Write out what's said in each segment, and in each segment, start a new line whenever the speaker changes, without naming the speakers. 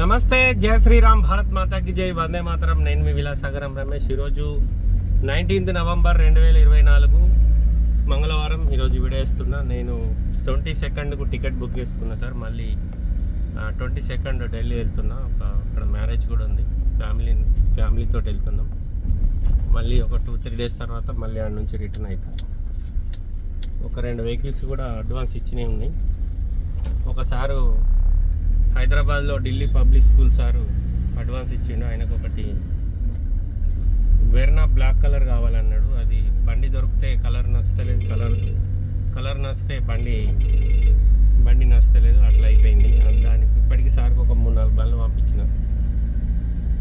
నమస్తే జయ శ్రీరామ్ భారత్ మాతాకి జై. వందే మాతరం. నేను మీ విలాసాగరం రమేష్. ఈరోజు నైన్టీన్త్ నవంబర్ రెండు వేల ఇరవై నాలుగు మంగళవారం ఈరోజు విడేస్తున్నా నేను ట్వంటీ సెకండ్కు టికెట్ బుక్ చేసుకున్నా సార్. మళ్ళీ ట్వంటీ సెకండ్ ఢిల్లీ వెళ్తున్నా. ఒక అక్కడ మ్యారేజ్ కూడా ఉంది. ఫ్యామిలీ ఫ్యామిలీతో వెళ్తున్నాం. మళ్ళీ ఒక టూ త్రీ డేస్ తర్వాత మళ్ళీ ఆడ నుంచి రిటర్న్ అవుతా ఒక రెండు వెహికల్స్ కూడా అడ్వాన్స్ ఇచ్చినవి ఉన్నాయి. ఒకసారు హైదరాబాద్లో Delhi public school sir advance ఇచ్చిండు. ఆయనకు ఒకటి వెర్నా బ్లాక్ కలర్ కావాలన్నాడు. అది బండి దొరికితే కలర్ నచ్చలేదు. కలర్ కలర్ నచ్చితే బండి బండి నచ్చలేదు. అట్లా అయిపోయింది. దానికి ఇప్పటికి సార్కి ఒక మూడు నాలుగు బండ్లు పంపించిన.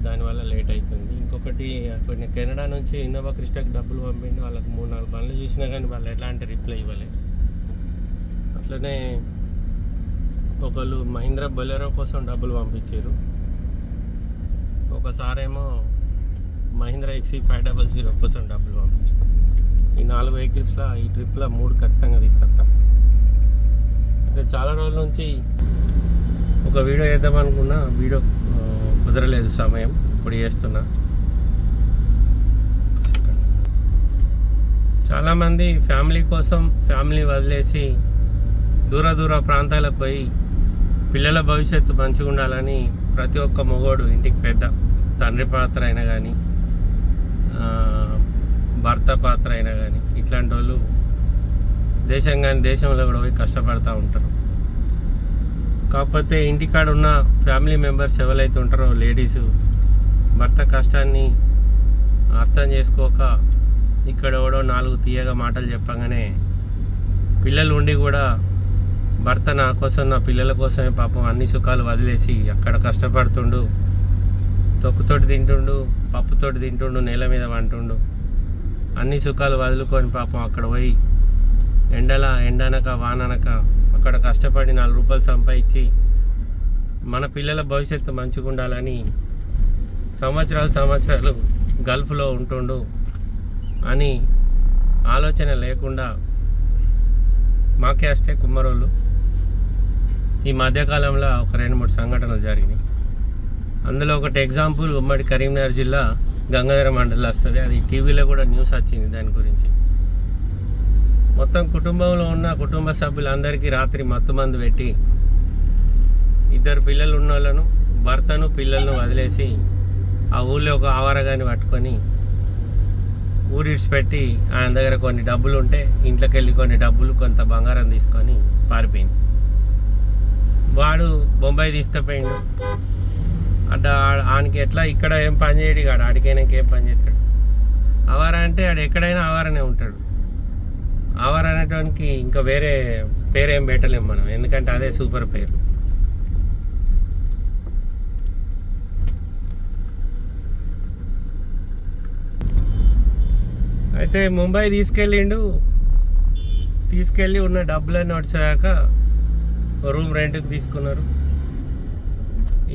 దానివల్ల లేట్ అవుతుంది ఇంకొకటి కొన్ని కెనడా నుంచి ఇన్నోవా క్రిస్టాకి డబ్బులు పంపిండి. వాళ్ళకి మూడు నాలుగు బండ్లు చూసినా కానీ వాళ్ళు ఎలాంటి రిప్లై ఇవ్వలేదు అట్లనే ఒకళ్ళు మహీంద్రా బొలెరో కోసం డబ్బులు పంపించారు. ఒకసారేమో మహీంద్రా ఎక్సీ ఫైవ్ డబల్ జీరో కోసం డబ్బులు పంపించారు. ఈ నాలుగు వెహికల్స్లో ఈ ట్రిప్లో మూడు ఖచ్చితంగా తీసుకొస్తాం. అయితే చాలా రోజుల నుంచి ఒక వీడియో వేద్దాం అనుకున్నా వీడియో కుదరలేదు సమయం. ఇప్పుడు చేస్తున్నా. చాలామంది ఫ్యామిలీ కోసం ఫ్యామిలీ వదిలేసి దూర దూర ప్రాంతాలకు పోయి పిల్లల భవిష్యత్తు మంచిగా ఉండాలని ప్రతి ఒక్క మగోడు ఇంటికి పెద్ద తండ్రి పాత్ర అయినా కానీ భర్త పాత్ర అయినా కానీ ఇట్లాంటి వాళ్ళు దేశం కానీ దేశంలో కూడా పోయి కష్టపడుతూ ఉంటారు. కాకపోతే ఇంటికాడ ఉన్న ఫ్యామిలీ మెంబర్స్ ఎవరైతే ఉంటారో లేడీస్ భర్త కష్టాన్ని అర్థం చేసుకోక ఇక్కడ ఎవడో నాలుగు తీయగా మాటలు చెప్పగానే పిల్లలు ఉండి కూడా భర్త నా కోసం నా పిల్లల కోసమే పాపం అన్ని సుఖాలు వదిలేసి అక్కడ కష్టపడుతుండు. తొక్కుతోటి తింటుండు పప్పుతోటి తింటుండు నేల మీద వంటుండు. అన్ని సుఖాలు వదులుకొని పాపం అక్కడ పోయి ఎండల ఎండనక వాననక అక్కడ కష్టపడి నాలుగు రూపాయలు సంపాదించి మన పిల్లల భవిష్యత్తు మంచిగా ఉండాలని సంవత్సరాలు సంవత్సరాలు గల్ఫ్లో ఉంటుండు అని ఆలోచన లేకుండా మా క్యాస్టే కుమ్మరోళ్ళు. ఈ మధ్యకాలంలో ఒక రెండు మూడు సంఘటనలు జరిగినాయి. అందులో ఒకటి ఎగ్జాంపుల్ ఉమ్మడి కరీంనగర్ జిల్లా గంగాధర మండలి వస్తుంది. అది టీవీలో కూడా న్యూస్ వచ్చింది దాని గురించి. మొత్తం కుటుంబంలో ఉన్న కుటుంబ సభ్యులందరికీ రాత్రి మత్తు మందు పెట్టి ఇద్దరు పిల్లలు ఉన్న వాళ్ళను భర్తను పిల్లలను వదిలేసి ఆ ఊళ్ళో ఒక ఆవారగాని పట్టుకొని ఊరిడిచిపెట్టి ఆయన దగ్గర కొన్ని డబ్బులు ఉంటే ఇంట్లోకి వెళ్ళి కొన్ని డబ్బులు కొంత బంగారం తీసుకొని పారిపోయింది. వాడు బొంబాయి తీసుకుపోయిండు. అట్లా ఆయనకి ఎట్లా ఇక్కడ ఏం పని చేయడు కాడు ఆడికైనాక ఏం పని చేస్తాడు. అవారా అంటే ఆడు ఎక్కడైనా ఆవారనే ఉంటాడు. ఆవార అనేటానికి ఇంకా వేరే పేరేం పెట్టలేము మనం ఎందుకంటే అదే సూపర్ పేరు. అయితే ముంబై తీసుకెళ్ళిండు తీసుకెళ్ళి ఉన్న డబ్బులన్నీ వచ్చేదాకా రూమ్ రెంట్కి తీసుకున్నారు.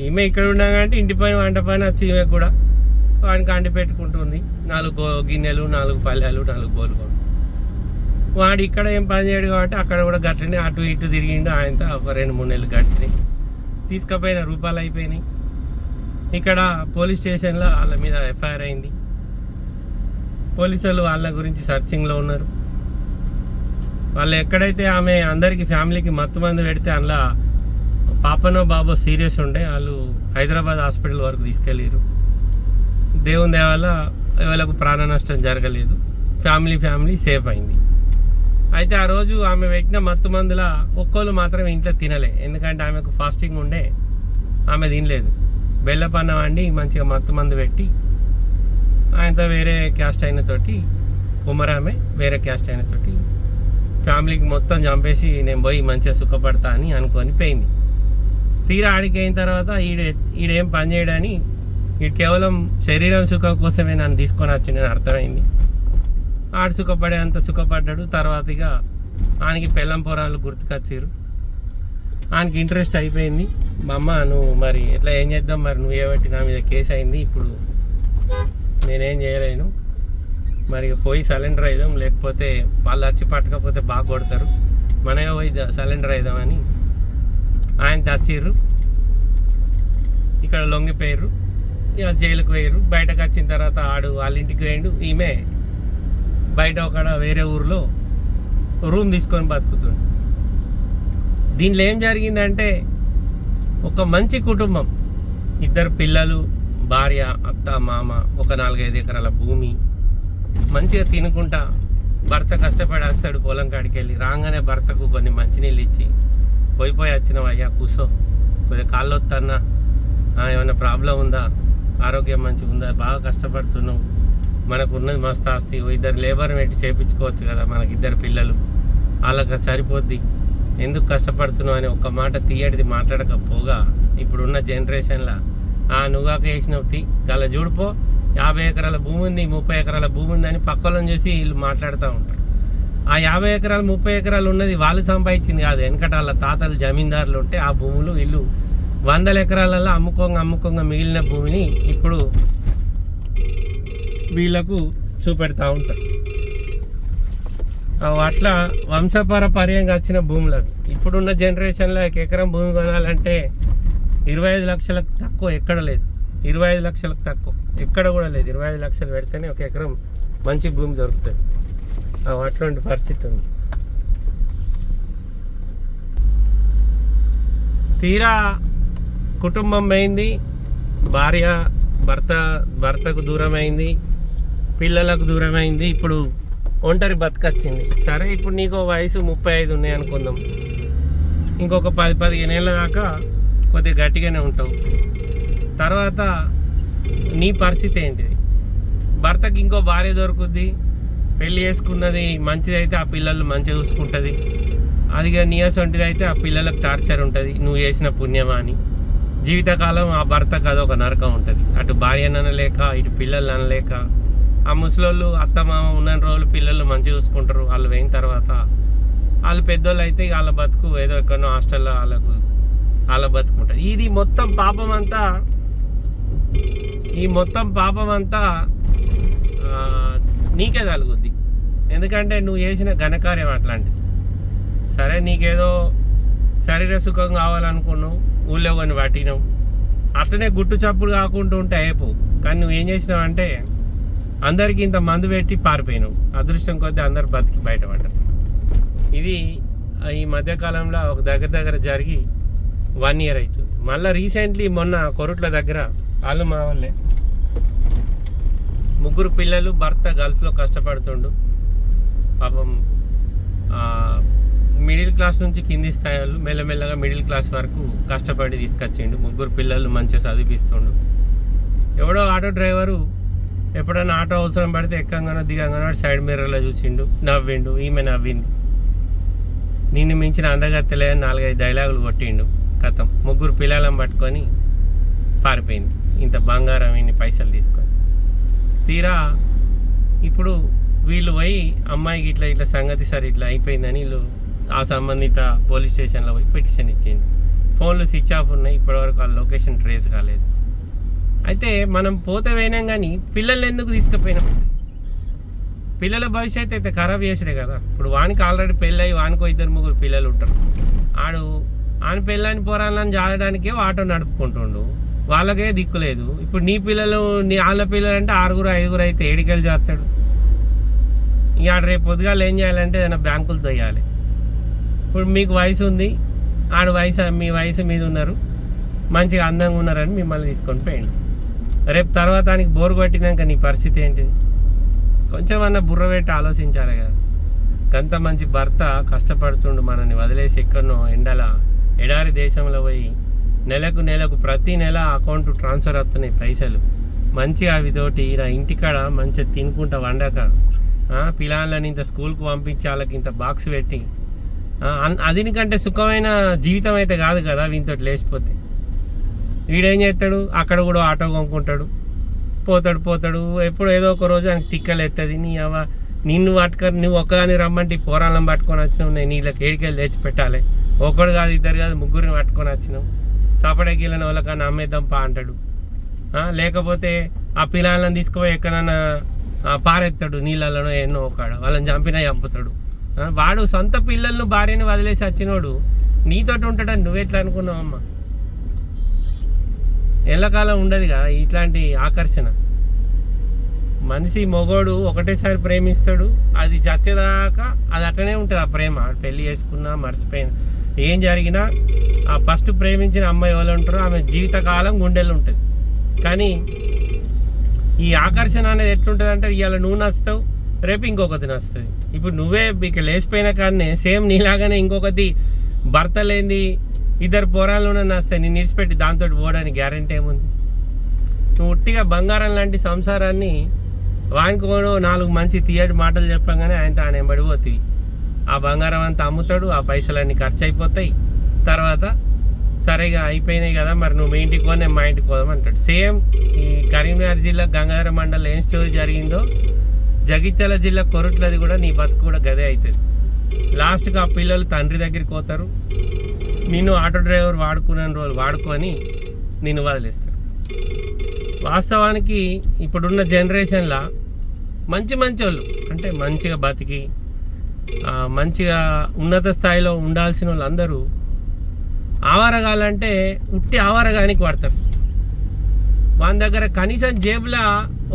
ఈమె ఇక్కడ ఉండగాంటే ఇంటి పైన వంట పైన వచ్చి ఈమె కూడా వానికి అంటి పెట్టుకుంటుంది. నాలుగు గిన్నెలు నాలుగు పల్లెలు నాలుగు బోలు వాడు ఇక్కడ ఏం పని చేయడు కాబట్టి అక్కడ కూడా గట్లనే అటు ఇటు తిరిగిండు. ఆయనతో ఒక రెండు మూడు నెలలు గడిచినాయి. తీసుకుపోయిన రూపాయలు అయిపోయినాయి. ఇక్కడ పోలీస్ స్టేషన్లో వాళ్ళ మీద ఎఫ్ఐఆర్ అయింది. పోలీసులు వాళ్ళ గురించి సర్చింగ్లో ఉన్నారు. వాళ్ళు ఎక్కడైతే ఆమె అందరికీ ఫ్యామిలీకి మత్తు మంది పెడితే అందులో పాపనో బాబో సీరియస్ ఉండే వాళ్ళు హైదరాబాద్ హాస్పిటల్ వరకు తీసుకెళ్ళారు దేవుని దేవాల వాళ్ళకు ప్రాణ నష్టం జరగలేదు. ఫ్యామిలీ ఫ్యామిలీ సేఫ్ అయింది. అయితే ఆ రోజు ఆమె పెట్టిన మత్తు మందుల ఒక్కోళ్ళు మాత్రం ఇంట్లో తినలే. ఎందుకంటే ఆమెకు ఫాస్టింగ్ ఉండే ఆమె తినలేదు. బెల్లపన్న వండి మంచిగా మత్తు మందు పెట్టి ఆయనతో వేరే క్యాస్ట్ అయిన తోటి కుమరామె వేరే క్యాస్ట్ అయిన తోటి ఫ్యామిలీకి మొత్తం చంపేసి నేను పోయి మంచిగా సుఖపడతా అని అనుకొని పోయింది. తీరా ఆడికి అయిన తర్వాత ఈడ ఈడేం పని చేయడని ఈడు కేవలం శరీరం సుఖం కోసమే నన్ను తీసుకొని వచ్చిందని అర్థమైంది. ఆడు సుఖపడే అంత సుఖపడ్డాడు తర్వాత ఇక ఆయనకి పెళ్ళం పొరాలు గుర్తుకొచ్చారు ఆయనకి ఇంట్రెస్ట్ అయిపోయింది. మా అమ్మ నువ్వు మరి ఎట్లా ఏం చేద్దాం? మరి నువ్వు ఏబట్టి నా మీద కేసు అయింది. ఇప్పుడు నేనేం చేయలేను. మరి పోయి సరెండర్ అయిదాం లేకపోతే వాళ్ళు వచ్చి పట్టకపోతే బాగా కొడతారు. మనమే పోయి సరెండర్ అయిదామని ఆయన తెచ్చిర్రు ఇక్కడ లొంగిపోయారు ఇక జైలుకు పోయారు బయటకు వచ్చిన తర్వాత ఆడు వాళ్ళ ఇంటికి పోయిండు. ఈమె బయట ఒకడ వేరే ఊర్లో రూమ్ తీసుకొని బతుకుతుండు. దీనిలో ఏం జరిగిందంటే ఒక మంచి కుటుంబం. ఇద్దరు పిల్లలు భార్య అత్త మామ ఒక నాలుగైదు ఎకరాల భూమి మంచిగా తినుకుంటా. భర్త కష్టపడి వస్తాడు పొలం కాడికి వెళ్ళి రాగానే భర్తకు కొన్ని మంచినీళ్ళు ఇచ్చి పోయి పోయి వచ్చినావు అయ్యా కూసో. కొద్దిగా కాళ్ళు వస్తానా ఏమైనా ప్రాబ్లం ఉందా? ఆరోగ్యం మంచిగా ఉందా? బాగా కష్టపడుతున్నావు. మనకు ఉన్నది మస్తు ఆస్తి. ఇద్దరు లేబర్ పెట్టి చేపించుకోవచ్చు కదా మనకి ఇద్దరు పిల్లలు. వాళ్ళకి సరిపోద్ది. ఎందుకు కష్టపడుతున్నావు? అని ఒక్క మాట తీయడిది మాట్లాడకపోగా ఇప్పుడున్న జనరేషన్లో. ఆ నువ్వాక వేసినవు తీ. గల చూడిపో యాభై ఎకరాల భూమి ఉంది ముప్పై ఎకరాల భూమి ఉంది అని పక్కలను చూసి వీళ్ళు మాట్లాడుతూ ఉంటారు. ఆ యాభై ఎకరాలు ముప్పై ఎకరాలు ఉన్నది వాళ్ళు సంపాదించింది కాదు. వెనకట వాళ్ళ తాతలు జమీందారులు ఉంటే ఆ భూములు వీళ్ళు వందల ఎకరాలలో అమ్ముకోంగా అమ్ముకోంగా మిగిలిన భూమిని ఇప్పుడు వీళ్ళకు చూపెడతా ఉంటారు. అట్లా అట్లా వంశపారపర్యంగా వచ్చిన భూములు అవి. ఇప్పుడున్న జనరేషన్లో ఒక ఎకరం భూమి కొనాలంటే ఇరవై ఐదు లక్షలకు తక్కువ ఎక్కడ లేదు. ఇరవై ఐదు లక్షలకు తక్కువ. ఎక్కడ కూడా లేదు. ఇరవై ఐదు లక్షలు పెడితేనే ఒక ఎకరం మంచి భూమి దొరుకుతుంది. అటువంటి అట్లాంటి పరిస్థితి ఉంది. తీరా కుటుంబం అయింది భార్య భర్త భర్తకు దూరం అయింది పిల్లలకు దూరం అయింది ఇప్పుడు ఒంటరి బతకచ్చింది. సరే ఇప్పుడు నీకు వయసు ముప్పై ఐదు ఉన్నాయి అనుకుందాం. ఇంకొక పది పదిహేను ఏళ్ళ దాకా కొద్దిగా గట్టిగానే ఉంటావు. తర్వాత నీ పరిస్థితి ఏంటిది? భర్తకి ఇంకో భార్య దొరుకుద్ది పెళ్ళి చేసుకున్నది మంచిదైతే ఆ పిల్లలు మంచిగా చూసుకుంటుంది. అదిగా నీయసొంటిది అయితే ఆ పిల్లలకు టార్చర్ ఉంటుంది నువ్వు చేసిన పుణ్యమా అని. జీవితకాలం ఆ భర్తకు అదొక నరకం ఉంటుంది. అటు భార్య అనలేక ఇటు పిల్లలు అనలేక ఆ ముసలోళ్ళు అత్త మామ ఉన్న రోజులు పిల్లలు మంచిగా చూసుకుంటారు. వాళ్ళు పోయిన తర్వాత వాళ్ళు పెద్దోళ్ళు అయితే వాళ్ళ బతుకు ఏదో ఎక్కడో హాస్టల్లో వాళ్ళకు వాళ్ళ బతుకుంటారు ఇది మొత్తం పాపం అంతా ఈ మొత్తం పాపం అంతా నీకే తలుగుద్ది. ఎందుకంటే నువ్వు చేసిన ఘనకార్యం అట్లాంటిది. సరే నీకేదో శరీర సుఖం కావాలనుకున్నావు ఊళ్ళో కొన్ని పట్టినావు. అట్లనే గుట్టు చప్పుడు కాకుండా ఉంటే అయిపోవు కానీ నువ్వు ఏం చేసినావు అంటే అందరికీ ఇంత మందు పెట్టి పారిపోయినావు. అదృష్టం కొద్దీ అందరు బతికి బయటపడ్డారు. ఇది ఈ మధ్యకాలంలో ఒక దగ్గర దగ్గర జరిగి వన్ ఇయర్ అవుతుంది మళ్ళీ రీసెంట్లీ మొన్న కొరుట్ల దగ్గర వాళ్ళు మా వాళ్ళే. ముగ్గురు పిల్లలు భర్త గల్ఫ్లో కష్టపడుతుండు. పాపం మిడిల్ క్లాస్ నుంచి కింది స్థాయి వాళ్ళు మెల్లమెల్లగా మిడిల్ క్లాస్ వరకు కష్టపడి తీసుకొచ్చిండు. ముగ్గురు పిల్లలు మంచిగా చదివిస్తుండు. ఎవడో ఆటో డ్రైవరు ఎప్పుడైనా ఆటో అవసరం పడితే ఎక్కంగానో దిగంగానో సైడ్ మిర్రర్లో చూసిండు. నవ్విండు. ఈమె నవ్వింది. నిన్ను మించిన అందగత్తలే నాలుగైదు డైలాగులు కొట్టిండు. కథం. ముగ్గురు పిల్లలను పట్టుకొని పారిపోయింది. ఇంత బంగారం ఇన్ని పైసలు తీసుకొని. తీరా ఇప్పుడు వీళ్ళు పోయి అమ్మాయికి ఇట్లా ఇట్లా సంగతి సార్ ఇట్లా అయిపోయిందని వీళ్ళు ఆ సంబంధిత పోలీస్ స్టేషన్లో పోయి పిటిషన్ ఇచ్చింది. ఫోన్లు స్విచ్ ఆఫ్ ఉన్నాయి. ఇప్పటివరకు వాళ్ళ లొకేషన్ ట్రేస్ కాలేదు. అయితే మనం పోతే పోయినాం కానీ పిల్లల్ని ఎందుకు తీసుకుపోయినాం? పిల్లల భవిష్యత్తు అయితే ఖరాబ్ చేసుడే కదా. ఇప్పుడు వానికి ఆల్రెడీ పెళ్ళి అయ్యి వానికో ఇద్దరు ముగ్గురు పిల్లలు ఉంటారు. ఆడు ఆయన పెళ్ళని పోరాళ్ళని జాలడానికే ఆటో నడుపుకుంటుండు. వాళ్ళకే దిక్కు లేదు. ఇప్పుడు నీ పిల్లలు నీ వాళ్ళ పిల్లలు అంటే ఆరుగురు ఐదుగురు అయితే ఏడికెళ్ళి చేస్తాడు ఇక ఆడ రేపు పొద్దుగాలు ఏం చేయాలంటే ఏదైనా బ్యాంకులు తొయ్యాలి ఇప్పుడు మీకు వయసు ఉంది. ఆడ వయసు మీ వయసు మీద ఉన్నారు. మంచిగా అందంగా ఉన్నారని మిమ్మల్ని తీసుకొని పోయండి. రేపు తర్వాత ఆయనకి బోరు కొట్టినాక నీ పరిస్థితి ఏంటిది? కొంచెం అన్న బుర్ర పెట్టి ఆలోచించాలి కదా. గంత మంచి భర్త కష్టపడుతుండు మనల్ని వదిలేసి ఎక్కడనో ఎండల ఎడారి దేశంలో పోయి నెలకు నెలకు ప్రతి నెల అకౌంట్ ట్రాన్స్ఫర్ అవుతున్నాయి పైసలు. మంచిగా అవి తోటి ఈడ ఇంటికాడ మంచిగా తినుకుంటా వండక పిల్లలని ఇంత స్కూల్కి పంపించి వాళ్ళకి ఇంత బాక్స్ పెట్టి అన్- అదినికంటే సుఖమైన జీవితం అయితే కాదు కదా వీనితోటి లేచిపోతే. వీడేం చేస్తాడు? అక్కడ కూడా ఆటో కొనుక్కుంటాడు. పోతాడు పోతాడు. ఎప్పుడు ఏదో ఒక రోజు ఆయనకి తిక్కలు ఎత్తది. నీ అవ నిన్ను పట్టుకొని నువ్వు ఒక్కదాన్ని రమ్మంటే పోరాళ్ళం పట్టుకొని వచ్చినావు నేను నీళ్ళకి ఏడికెళ్ళి తెచ్చి పెట్టాలి. ఒకడు కాదు ఇద్దరు కాదు ముగ్గురిని పట్టుకొని వచ్చినావు సపడగిళ్ళని వాళ్ళకన్నా అమ్మేద్దాం పా అంటాడు. లేకపోతే ఆ పిల్లలను తీసుకుపోయి ఎక్కడన్నా పారెత్తాడు నీళ్ళలోనో ఎన్నో ఒకడు వాళ్ళని చంపినా చంపుతాడు. వాడు సొంత పిల్లలను భార్యను వదిలేసి వచ్చినోడు. నీతోటి ఉంటాడని నువ్వెట్లా అనుకున్నావమ్మా? ఎల్లకాలం ఉండదు కదా ఇట్లాంటి ఆకర్షణ. మనిషి మొగోడు ఒకటేసారి ప్రేమిస్తాడు. అది చచ్చేదాకా అది అట్లనే ఉంటుంది ఆ ప్రేమ. పెళ్ళి చేసుకున్నా మర్చిపోయినా. ఏం జరిగినా ఆ ఫస్ట్ ప్రేమించిన అమ్మాయి ఎవరు ఉంటారో ఆమె జీవితకాలం గుండెలు ఉంటుంది. కానీ ఈ ఆకర్షణ అనేది ఎట్లుంటుంది అంటే ఇవాళ నువ్వు నచ్చుతావు రేపు ఇంకొకటి నచ్చుతుంది. ఇప్పుడు నువ్వే ఇక లేచిపోయిన కానీ సేమ్ నీలాగానే ఇంకొకటి భర్త లేని ఇద్దరు పోరాల్లోనే నస్తాయి నేను నిడిచిపెట్టి దాంతో పోవడానికి గ్యారంటీ ఏముంది? నువ్వు ఉట్టిగా బంగారం లాంటి సంసారాన్ని వానికి కూడా నాలుగు మంచి తీయటి మాటలు చెప్పగానే ఆయన తాను ఎంబడిపోతుంది ఆ బంగారం అంతా అమ్ముతాడు ఆ పైసలన్నీ ఖర్చు అయిపోతాయి తర్వాత సరేగా అయిపోయినాయి కదా మరి నువ్వు మీ ఇంటికి పో నేను మా ఇంటికి పోదాం అంటాడు. సేమ్ ఈ కరీంనగర్ జిల్లా గంగాధర మండలం ఏం స్టోరీ జరిగిందో జగిత్యాల జిల్లా కొరట్లది కూడా నీ బతుకు కూడా గదే అవుతుంది లాస్ట్కి ఆ పిల్లలు తండ్రి దగ్గరికి పోతారు. నిన్ను ఆటో డ్రైవర్ వాడుకున్న రోజు వాడుకొని నిన్ను వదిలేస్తారు. వాస్తవానికి ఇప్పుడున్న జనరేషన్లో మంచి మంచి వాళ్ళు అంటే మంచిగా బతికి మంచిగా ఉన్నత స్థాయిలో ఉండాల్సిన వాళ్ళందరూ ఆవారగాలంటే ఉట్టి ఆవారగానికి వాడతారు. వాని దగ్గర కనీసం జేబులో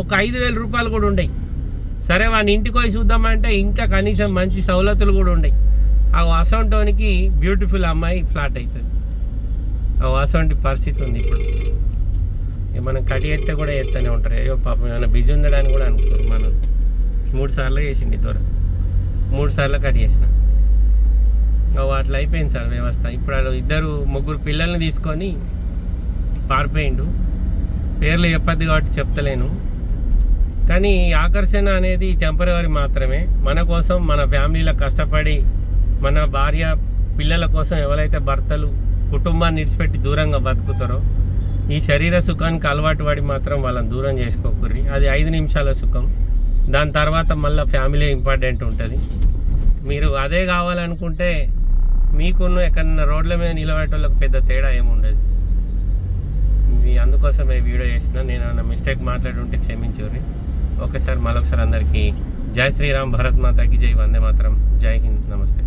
ఒక ఐదు వేల రూపాయలు కూడా ఉండయి. సరే వాని ఇంటికి పోయి చూద్దామంటే ఇంకా కనీసం మంచి సౌలతులు కూడా ఉండయి. ఆ అసొంటోనికి బ్యూటిఫుల్ అమ్మాయి ఫ్లాట్ అవుతుంది ఆ అసొంటి పరిస్థితి ఉంది ఇప్పుడు. మనం కటి ఎత్తే కూడా ఎత్తనే ఉంటారు. అయ్యో పాపం ఏమైనా బిజీ ఉండడానికి కూడా అనుకోరు. మనం మూడు సార్లు చేసిండి దూరం. మూడు సార్లు కట్ చేసిన. అట్లా అయిపోయింది సార్ వ్యవస్థ. ఇప్పుడు వాళ్ళు ఇద్దరు ముగ్గురు పిల్లల్ని తీసుకొని పారిపోయిండు. పేర్లు చెప్పద్దు కాబట్టి చెప్తలేను. కానీ ఆకర్షణ అనేది టెంపరీ మాత్రమే. మన కోసం మన ఫ్యామిలీలో కష్టపడి మన భార్య పిల్లల కోసం ఎవరైతే భర్తలు కుటుంబాన్ని విడిచిపెట్టి దూరంగా బతుకుతారో ఈ శరీర సుఖానికి అలవాటు పడి మాత్రం వాళ్ళని దూరం చేసుకోకూరి అది ఐదు నిమిషాల సుఖం. దాని తర్వాత మళ్ళీ ఫ్యామిలీ ఇంపార్టెంట్ ఉంటుంది. మీరు అదే కావాలనుకుంటే మీకున్న ఎక్కడన్నా రోడ్ల మీద నిలబడేటోళ్ళకి పెద్ద తేడా ఏముండదు అందుకోసం అందుకోసమే వీడియో చేసిన నేను ఏమైనా మిస్టేక్ మాట్లాడి ఉంటే క్షమించుర్రి ఒకసారి మరొకసారి అందరికీ జై శ్రీరామ్ భరత్ మాతాకి జై వందే మాత్రం జై హింద్ నమస్తే.